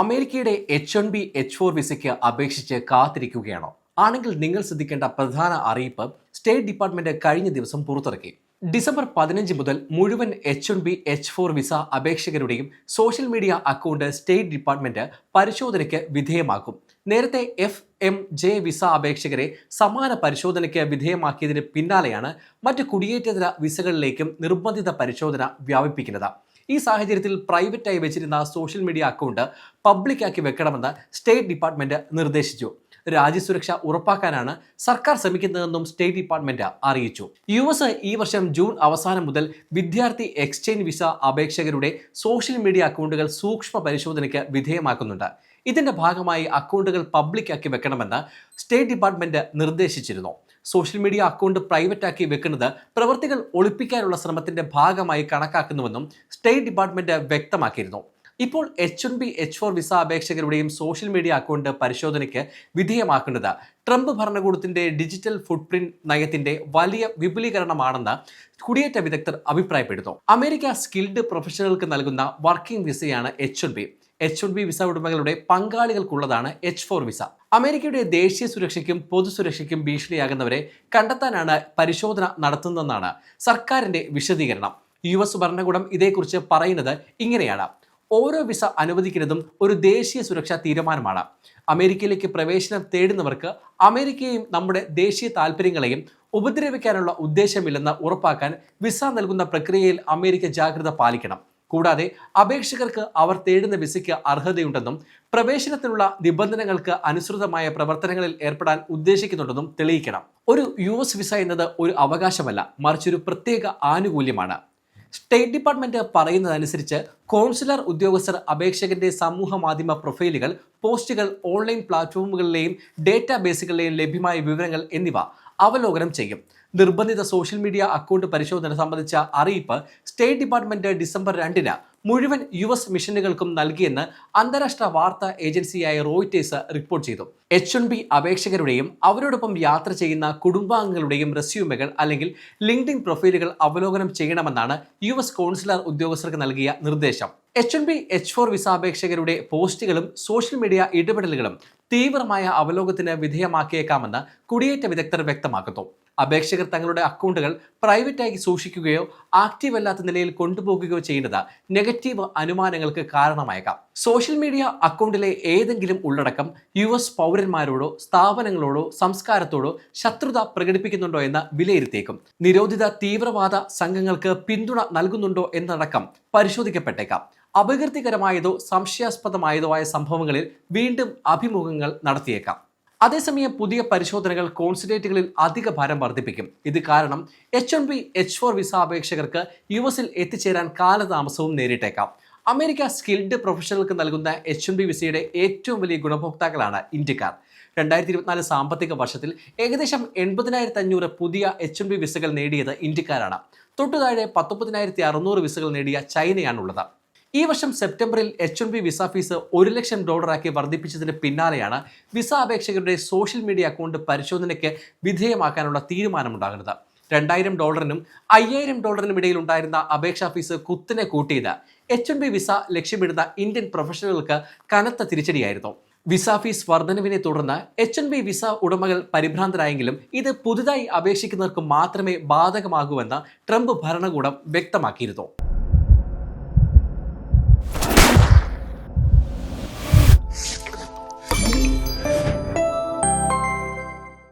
അമേരിക്കയുടെ H one B H four വിസയ്ക്ക് അപേക്ഷിച്ച് കാത്തിരിക്കുകയാണോ? ആണെങ്കിൽ നിങ്ങൾ ശ്രദ്ധിക്കേണ്ട പ്രധാന അറിയിപ്പ് സ്റ്റേറ്റ് ഡിപ്പാർട്ട്മെന്റ് കഴിഞ്ഞ ദിവസം പുറത്തിറക്കി. ഡിസംബർ പതിനഞ്ച് മുതൽ മുഴുവൻ H one B H four visa അപേക്ഷകരുടെയും social media account state department പരിശോധനയ്ക്ക് വിധേയമാക്കും. നേരത്തെ എഫ് എം ജെ വിസ അപേക്ഷകരെ സമാന പരിശോധനയ്ക്ക് വിധേയമാക്കിയതിന് പിന്നാലെയാണ് മറ്റ് കുടിയേറ്റതര വിസകളിലേക്കും നിർബന്ധിത പരിശോധന വ്യാപിപ്പിക്കുന്നത്. ഈ സാഹചര്യത്തിൽ പ്രൈവറ്റായി വെച്ചിരുന്ന സോഷ്യൽ മീഡിയ അക്കൗണ്ട് പബ്ലിക്കാക്കി വെക്കണമെന്ന് സ്റ്റേറ്റ് ഡിപ്പാർട്ട്മെന്റ് നിർദ്ദേശിച്ചു. രാജ്യസുരക്ഷ ഉറപ്പാക്കാനാണ് സർക്കാർ ശ്രമിക്കുന്നതെന്നും സ്റ്റേറ്റ് ഡിപ്പാർട്ട്മെന്റ് അറിയിച്ചു. യു എസ് ഈ വർഷം ജൂൺ അവസാനം മുതൽ വിദ്യാർത്ഥി എക്സ്ചേഞ്ച് വിസ അപേക്ഷകരുടെ സോഷ്യൽ മീഡിയ അക്കൗണ്ടുകൾ സൂക്ഷ്മ പരിശോധനയ്ക്ക് വിധേയമാക്കുന്നുണ്ട്. ഇതിന്റെ ഭാഗമായി അക്കൗണ്ടുകൾ പബ്ലിക്കാക്കി വെക്കണമെന്ന് സ്റ്റേറ്റ് ഡിപ്പാർട്ട്മെന്റ് നിർദ്ദേശിച്ചിരുന്നു. സോഷ്യൽ മീഡിയ അക്കൗണ്ട് പ്രൈവറ്റ് ആക്കി വെക്കുന്നത് പ്രവൃത്തികൾ ഒളിപ്പിക്കാനുള്ള ശ്രമത്തിന്റെ ഭാഗമായി കണക്കാക്കുന്നുവെന്നും സ്റ്റേറ്റ് ഡിപ്പാർട്ട്മെന്റ് വ്യക്തമാക്കിയിരുന്നു. ഇപ്പോൾ H one B H four visa അപേക്ഷകരുടെയും social media account പരിശോധനയ്ക്ക് വിധേയമാക്കുന്നത് ട്രംപ് ഭരണകൂടത്തിന്റെ ഡിജിറ്റൽ ഫുട് പ്രിന്റ് നയത്തിന്റെ വലിയ വിപുലീകരണമാണെന്ന് കുടിയേറ്റ വിദഗ്ധർ അഭിപ്രായപ്പെടുന്നു. അമേരിക്ക സ്കിൽഡ് പ്രൊഫഷണലുകൾക്ക് നൽകുന്ന working വിസയാണ് H one B H one B visa ഉടമകളുടെ പങ്കാളികൾക്കുള്ളതാണ് എച്ച് ഫോർ വിസ. അമേരിക്കയുടെ ദേശീയ സുരക്ഷയ്ക്കും പൊതുസുരക്ഷയ്ക്കും ഭീഷണിയാകുന്നവരെ കണ്ടെത്താനാണ് പരിശോധന നടത്തുന്നതെന്നാണ് സർക്കാരിന്റെ വിശദീകരണം. യു എസ് ഭരണകൂടം ഇതേക്കുറിച്ച് പറയുന്നത് ഇങ്ങനെയാണ്. ഓരോ വിസ അനുവദിക്കുന്നതും ഒരു ദേശീയ സുരക്ഷാ തീരുമാനമാണ്. അമേരിക്കയിലേക്ക് പ്രവേശനം തേടുന്നവർക്ക് അമേരിക്കയെയും നമ്മുടെ ദേശീയ താല്പര്യങ്ങളെയും ഉപദ്രവിക്കാനുള്ള ഉദ്ദേശമില്ലെന്ന് ഉറപ്പാക്കാൻ വിസ നൽകുന്ന പ്രക്രിയയിൽ അമേരിക്ക ജാഗ്രത പാലിക്കണം. കൂടാതെ അപേക്ഷകർക്ക് അവർ തേടുന്ന വിസയ്ക്ക് അർഹതയുണ്ടെന്നും പ്രവേശനത്തിനുള്ള നിബന്ധനകൾക്ക് അനുസൃതമായ പ്രവർത്തനങ്ങളിൽ ഏർപ്പെടാൻ ഉദ്ദേശിക്കുന്നുണ്ടെന്നും തെളിയിക്കണം. ഒരു യു എസ് വിസ എന്നത് ഒരു അവകാശമല്ല മറിച്ച് ഒരു പ്രത്യേക ആനുകൂല്യമാണ്. സ്റ്റേറ്റ് ഡിപ്പാർട്ട്മെന്റ് പറയുന്നതനുസരിച്ച് കോൺസുലർ ഉദ്യോഗസ്ഥർ അപേക്ഷകന്റെ സമൂഹ മാധ്യമ പ്രൊഫൈലുകൾ പോസ്റ്റുകൾ ഓൺലൈൻ പ്ലാറ്റ്ഫോമുകളിലെയും ഡേറ്റാബേസുകളിലെയും ലഭ്യമായ വിവരങ്ങൾ എന്നിവ അവലോകനം ചെയ്യും. നിർബന്ധിത സോഷ്യൽ മീഡിയ അക്കൗണ്ട് പരിശോധന സംബന്ധിച്ച അറിയിപ്പ് സ്റ്റേറ്റ് ഡിപ്പാർട്ട്മെന്റ് ഡിസംബർ രണ്ടിന് മുഴുവൻ യു എസ് മിഷനുകൾക്കും നൽകിയെന്ന് അന്താരാഷ്ട്ര വാർത്താ ഏജൻസിയായ റോയിറ്റേഴ്സ് റിപ്പോർട്ട് ചെയ്തു. എച്ച് എൻ ബി അപേക്ഷകരുടെയും അവരോടൊപ്പം യാത്ര ചെയ്യുന്ന കുടുംബാംഗങ്ങളുടെയും റെസ്യൂമുകൾ അല്ലെങ്കിൽ ലിങ്ക്ഡിൻ പ്രൊഫൈലുകൾ അവലോകനം ചെയ്യണമെന്നാണ് യു എസ് കൗൺസിലർ ഉദ്യോഗസ്ഥർക്ക് നൽകിയ നിർദ്ദേശം. H N B H four visa അപേക്ഷകരുടെ പോസ്റ്റുകളും സോഷ്യൽ മീഡിയ ഇടപെടലുകളും തീവ്രമായ അവലോകത്തിന് വിധേയമാക്കിയേക്കാമെന്ന് കുടിയേറ്റ വിദഗ്ധർ വ്യക്തമാക്കുന്നു. അപേക്ഷകർ തങ്ങളുടെ അക്കൗണ്ടുകൾ പ്രൈവറ്റായി സൂക്ഷിക്കുകയോ ആക്റ്റീവ് അല്ലാത്ത നിലയിൽ കൊണ്ടുപോകുകയോ ചെയ്യുന്നത് നെഗറ്റീവ് അനുമാനങ്ങൾക്ക് കാരണമായേക്കാം. സോഷ്യൽ മീഡിയ അക്കൗണ്ടിലെ ഏതെങ്കിലും ഉള്ളടക്കം യു എസ് പൗരന്മാരോടോ സ്ഥാപനങ്ങളോടോ സംസ്കാരത്തോടോ ശത്രുത പ്രകടിപ്പിക്കുന്നുണ്ടോ എന്ന് വിലയിരുത്തിയേക്കും. നിരോധിത തീവ്രവാദ സംഘങ്ങൾക്ക് പിന്തുണ നൽകുന്നുണ്ടോ എന്നടക്കം പരിശോധിക്കപ്പെട്ടേക്കാം. അപകീർത്തികരമായതോ സംശയാസ്പദമായതോ ആയ സംഭവങ്ങളിൽ വീണ്ടും അഭിമുഖങ്ങൾ നടത്തിയേക്കാം. അതേസമയം പുതിയ പരിശോധനകൾ കോൺസുലേറ്റുകളിൽ അധിക ഭാരം വർദ്ധിപ്പിക്കും. ഇത് കാരണം H one B H four visa അപേക്ഷകർക്ക് U എസിൽ എത്തിച്ചേരാൻ കാലതാമസവും നേരിട്ടേക്കാം. അമേരിക്ക സ്കിൽഡ് പ്രൊഫഷണലുകൾക്ക് നൽകുന്ന എച്ച് എൻ ബി വിസയുടെ ഏറ്റവും വലിയ ഗുണഭോക്താക്കളാണ് ഇന്ത്യക്കാർ. രണ്ടായിരത്തി ഇരുപത്തിനാല് സാമ്പത്തിക വർഷത്തിൽ ഏകദേശം എൺപതിനായിരത്തി അഞ്ഞൂറ് പുതിയ എച്ച് എൻ ബി വിസകൾ നേടിയത് ഇന്ത്യക്കാരാണ്. തൊട്ടുതാഴെ പത്തൊമ്പതിനായിരത്തി അറുന്നൂറ് വിസകൾ നേടിയ ചൈനയാണുള്ളത്. ഈ വർഷം സെപ്റ്റംബറിൽ H N B visa fees ഒരു ലക്ഷം ഡോളറാക്കി വർദ്ധിപ്പിച്ചതിന് പിന്നാലെയാണ് വിസ അപേക്ഷകരുടെ സോഷ്യൽ മീഡിയ അക്കൗണ്ട് പരിശോധനയ്ക്ക് വിധേയമാക്കാനുള്ള തീരുമാനമുണ്ടാകുന്നത്. രണ്ടായിരം ഡോളറിനും അയ്യായിരം ഡോളറിനും ഇടയിൽ ഉണ്ടായിരുന്ന അപേക്ഷാ ഫീസ് കുത്തിനെ കൂട്ടിയത്. എച്ച് എൻ ബി വിസ ലക്ഷ്യമിടുന്ന ഇന്ത്യൻ പ്രൊഫഷണലുകൾക്ക് കനത്ത തിരിച്ചടിയായിരുന്നു. വിസ ഫീസ് വർധനവിനെ തുടർന്ന് എച്ച് എൻ ബി വിസ ഉടമകൾ പരിഭ്രാന്തരായെങ്കിലും ഇത് പുതുതായി അപേക്ഷിക്കുന്നവർക്ക് മാത്രമേ ബാധകമാകൂവെന്ന് ട്രംപ് ഭരണകൂടം വ്യക്തമാക്കിയിരുന്നു.